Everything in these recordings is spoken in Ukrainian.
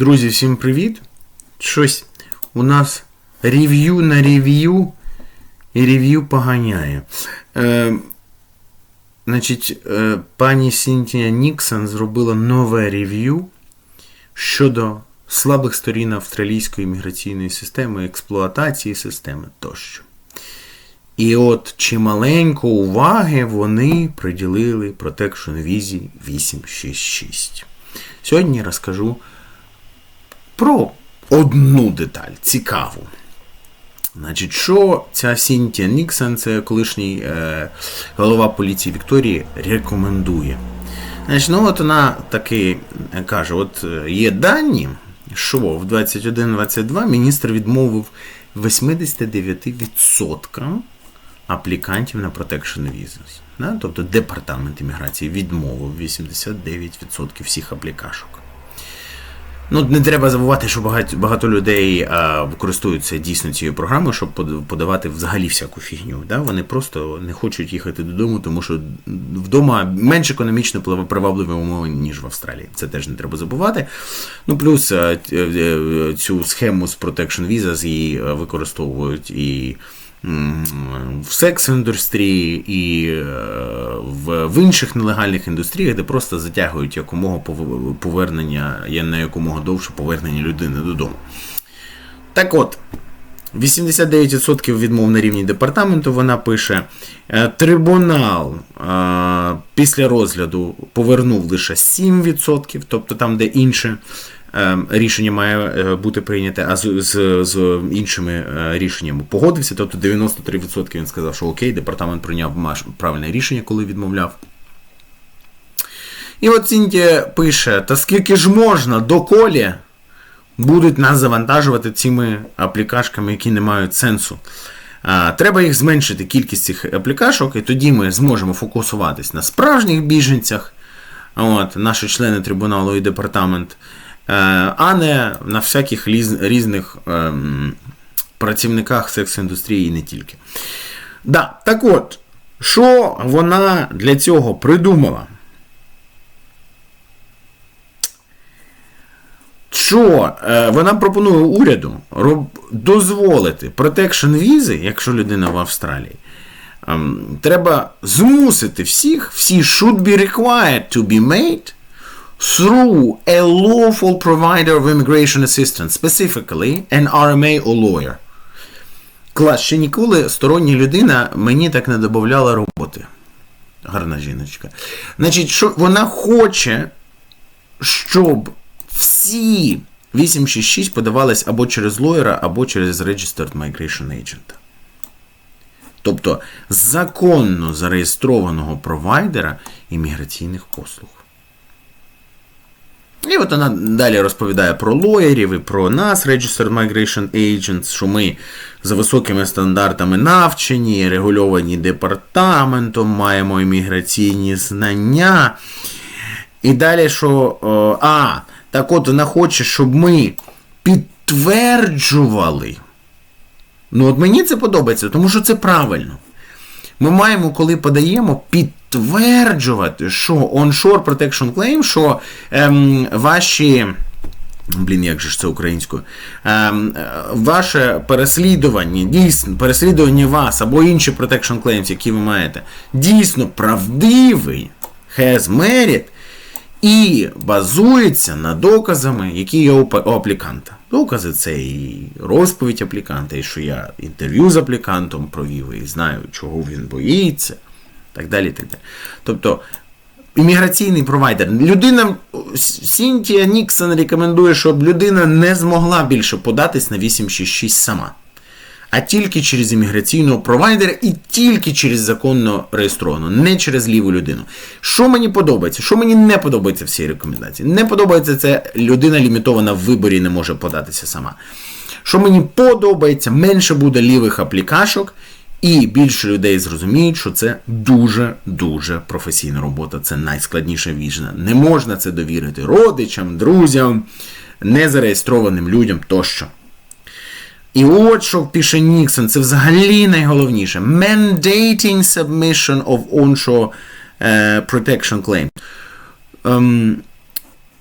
Друзі, всім привіт! Щось у нас рев'ю на рев'ю і рев'ю поганяє. Е, значить, е, пані Сінтія Ніксон зробила нове рев'ю щодо слабих сторін австралійської міграційної системи, експлуатації системи тощо. І от чималенько уваги вони приділили Protection Visa 866. Сьогодні розкажу про одну деталь цікаву. Значить, що ця Сінтія Ніксон, це колишній е, голова поліції Вікторії, рекомендує. Значить, ну от вона таки каже: от е, є дані, що в 21-22 міністр відмовив 89% аплікантів на Protection Visas. Да? Тобто департамент імміграції відмовив 89% всіх аплікашок. Ну, не треба забувати, що багато багато людей а, користуються дійсно цією програмою, щоб подавати взагалі всяку фігню. Да? Вони просто не хочуть їхати додому, тому що вдома менш економічно привабливі умови, ніж в Австралії. Це теж не треба забувати. Ну, плюс а, цю схему з Protection Visas її використовують і в секс-індустрії і е, в інших нелегальних індустріях, де просто затягують якомога повернення, не якомога довше повернення людини додому. Так от. 89% відмов на рівні департаменту вона пише. «Е, трибунал е, після розгляду повернув лише 7%, тобто там, де інше Ем, рішення має е, бути прийняте, а з, з, з іншими е, рішеннями погодився. Тобто 93% він сказав, що окей, департамент прийняв правильне рішення, коли відмовляв. І от Сінтія пише: та скільки ж можна доколі будуть нас завантажувати цими аплікашками, які не мають сенсу. Треба їх зменшити кількість цих аплікашок, і тоді ми зможемо фокусуватись на справжніх біженцях, от, наші члени трибуналу і департамент. Е, а не на всяких різних ем, працівниках секс-індустрії і не тільки. Да, Так от, що вона для цього придумала? Що е, вона пропонує уряду дозволити протекшн візи, якщо людина в Австралії, ем, треба змусити всіх, всі should be required to be made through a lawful provider of immigration assistance, specifically an RMA or lawyer. Клас, ще ніколи стороння людина мені так не додавала роботи. Гарна жіночка. Значить, що вона хоче, щоб всі 866 подавались або через лоєра, або через Registered Migration Agent. Тобто законно зареєстрованого провайдера імміграційних послуг. І от вона далі розповідає про лоєрів і про нас, Registered Migration Agents, що ми за високими стандартами навчені, регульовані департаментом, маємо імміграційні знання. І далі, що. А, так от вона хоче, щоб ми підтверджували. Ну, от мені це подобається, тому що це правильно. Ми маємо, коли подаємо, підтверджувати, що onshore protection claim, що ем, ваші. Блін, як же ж це українською? Ем, ваше переслідування, дійсно, переслідування вас або інші protection claims, які ви маєте, дійсно правдивий, has merit, і базується на доказами, які є у апліканта. Докази це і розповідь апліканта, і що я інтерв'ю з аплікантом провів, і знаю, чого він боїться, так далі. так далі. Тобто імміграційний провайдер. Людина, Сінтія Ніксон рекомендує, щоб людина не змогла більше податись на 866 сама а тільки через імміграційного провайдера і тільки через законно реєстровану, не через ліву людину. Що мені подобається? Що мені не подобається в цій рекомендації? Не подобається це людина лімітована в виборі, не може податися сама. Що мені подобається, менше буде лівих аплікашок. І більше людей зрозуміють, що це дуже-дуже професійна робота. Це найскладніша віжна. Не можна це довірити родичам, друзям, незареєстрованим людям тощо. І от що пише Ніксон, це взагалі найголовніше. Mandating submission of onshore uh, protection claim. Um,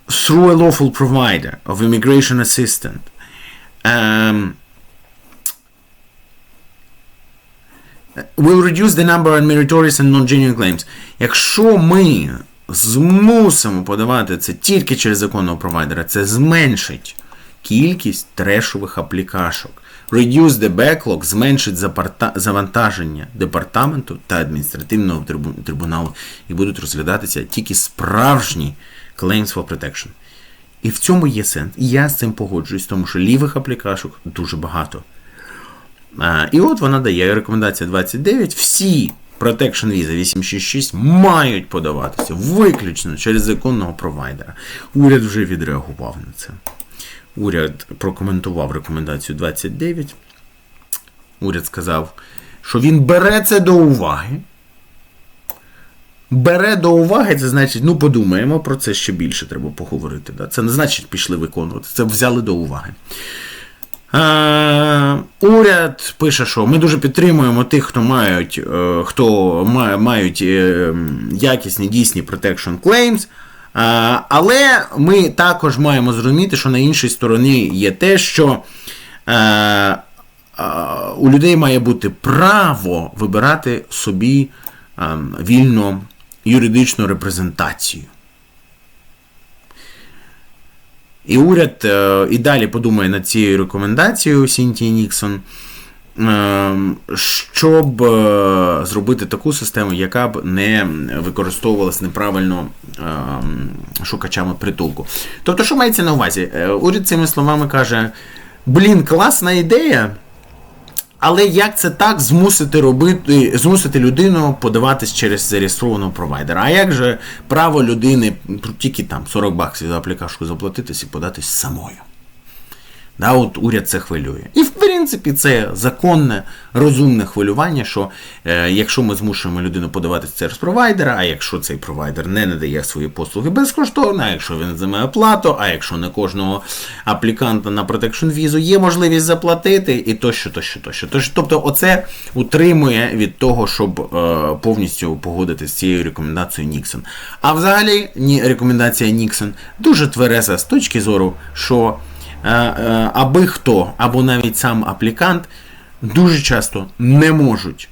through a lawful provider of immigration assistance um, will reduce the number of meritorious and non-genuine claims. Якщо ми змусимо подавати це тільки через законного провайдера, це зменшить кількість трешових аплікашок. Reduce the backlog зменшить завантаження департаменту та адміністративного трибу- трибуналу і будуть розглядатися тільки справжні claims for protection. І в цьому є сенс. І я з цим погоджуюсь, тому що лівих аплікашок дуже багато. А, і от вона дає рекомендація 29. Всі Protection Visa 866 мають подаватися виключно через законного провайдера. Уряд вже відреагував на це. Уряд прокоментував рекомендацію 29. Уряд сказав, що він бере це до уваги. Бере до уваги, це значить, ну подумаємо про це ще більше треба поговорити. Да? Це не значить пішли виконувати, це взяли до уваги. Е, уряд пише, що ми дуже підтримуємо тих, хто мають, е, хто має, мають е, якісні дійсні protection claims. Але ми також маємо зрозуміти, що на іншій стороні є те, що е, е, у людей має бути право вибирати собі е, вільно юридичну репрезентацію. І уряд і далі подумає над цією рекомендацією Сінтії Ніксон, щоб е, зробити таку систему, яка б не використовувалась неправильно е, шукачами притулку. Тобто, що мається на увазі? Е, Уряд цими словами каже: блін, класна ідея. Але як це так змусити робити, змусити людину подаватись через зареєстрованого провайдера? А як же право людини тільки там 40 баксів за аплікашку заплатитись і податись самою? Да, от уряд це хвилює. І в принципі це законне, розумне хвилювання, що е, якщо ми змушуємо людину подаватися через провайдера, а якщо цей провайдер не надає свої послуги безкоштовно, а якщо він взимає оплату, а якщо не кожного апліканта на Protection візу є можливість заплатити, і тощо, тощо, тощо. Тож, тобто, оце утримує від того, щоб е, повністю погодитися з цією рекомендацією Ніксон. А взагалі, ні, рекомендація Ніксон дуже твереза з точки зору, що аби хто, або навіть сам аплікант дуже часто не можуть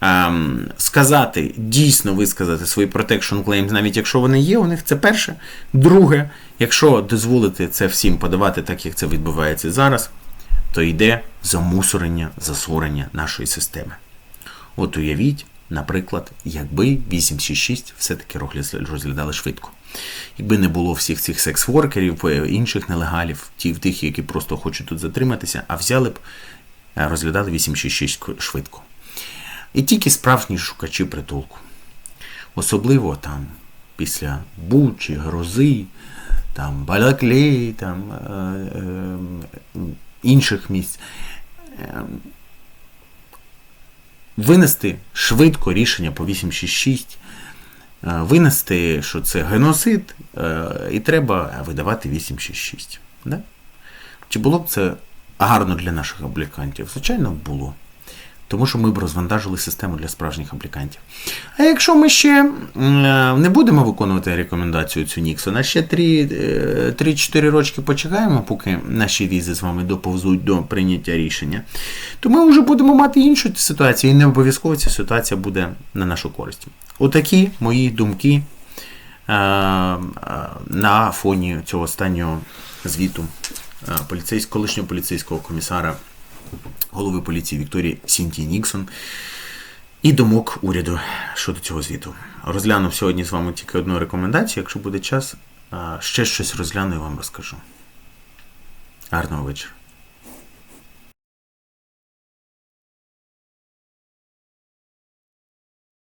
ем, сказати, дійсно висказати свої protection claims, навіть якщо вони є у них, це перше. Друге, якщо дозволити це всім подавати так, як це відбувається зараз, то йде замусорення, засорення нашої системи. От уявіть, наприклад, якби 866 все-таки розглядали швидко. Якби не було всіх цих секс-воркерів, е, інших нелегалів, тих, які просто хочуть тут затриматися, а взяли б, е, розглядали 866 швидко. І тільки справжні шукачі притулку. Особливо там після Бучі, Грози, там Балаклей, там е, е, інших місць. Винести швидко рішення по 866, е, винести, що це геноцид, е, і треба видавати 866. Да? Чи було б це гарно для наших аплікантів? Звичайно, було. Тому що ми б розвантажили систему для справжніх аплікантів. А якщо ми ще е, не будемо виконувати рекомендацію цю Ніксона, ще 3-4 рочки почекаємо, поки наші візи з вами доповзуть до прийняття рішення, то ми вже будемо мати іншу ситуацію, і не обов'язково ця ситуація буде на нашу користь. Отакі мої думки е, е, на фоні цього останнього звіту е, поліцейського, колишнього поліцейського комісара голови поліції Вікторії Сінті Ніксон і думок уряду щодо цього звіту. Розглянув сьогодні з вами тільки одну рекомендацію. Якщо буде час, ще щось розгляну і вам розкажу. Гарного вечора.